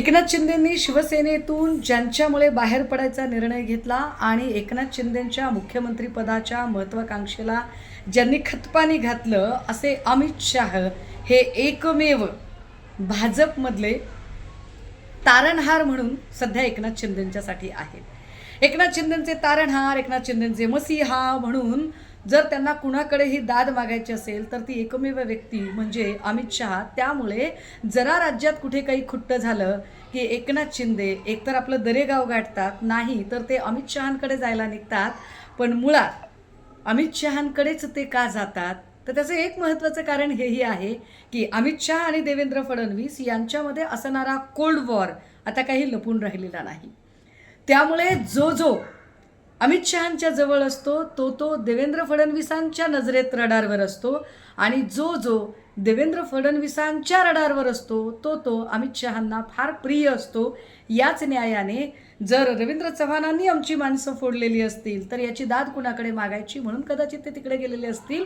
एकनाथ शिंदेंनी शिवसेनेतून ज्यांच्यामुळे बाहेर पडायचा निर्णय घेतला आणि एकनाथ शिंदेंच्या मुख्यमंत्रीपदाच्या महत्त्वाकांक्षेला ज्यांनी खतपाणी घातलं असे अमित शाह हे एकमेव भाजपमधले तारणहार म्हणून सध्या एकनाथ शिंदेंच्यासाठी आहेत. एकनाथ शिंदेंचे तारणहार एकनाथ शिंदेंचे मसीहा म्हणून जर त्यांना कुणाकडेही दाद मागायची असेल तर ती एकमेव व्यक्ती म्हणजे अमित शहा. त्यामुळे जरा राज्यात कुठे काही खुट्ट झालं की एकनाथ शिंदे एकतर आपलं दरेगाव गाठतात नाही तर ते अमित शहांकडे जायला निघतात. पण मुळात अमित शहांकडेच ते का जातात? तर त्याचं एक महत्त्वाचं कारण हेही आहे की अमित शहा आणि देवेंद्र फडणवीस यांच्यामध्ये असणारा कोल्ड वॉर आता काही लपून राहिलेला नाही. त्यामुळे जो जो अमित शहांच्या जवळ असतो तो तो देवेंद्र फडणवीसांच्या नजरेत रडारवर असतो आणि जो जो देवेंद्र फडणवीसांच्या रडारवर असतो तो तो अमित शहांना फार प्रिय असतो. याच न्यायाने जर रवींद्र चव्हाणांनी आमची माणसं फोडलेली असतील तर याची दाद कुणाकडे मागायची? म्हणून कदाचित ते तिकडे गेलेले असतील.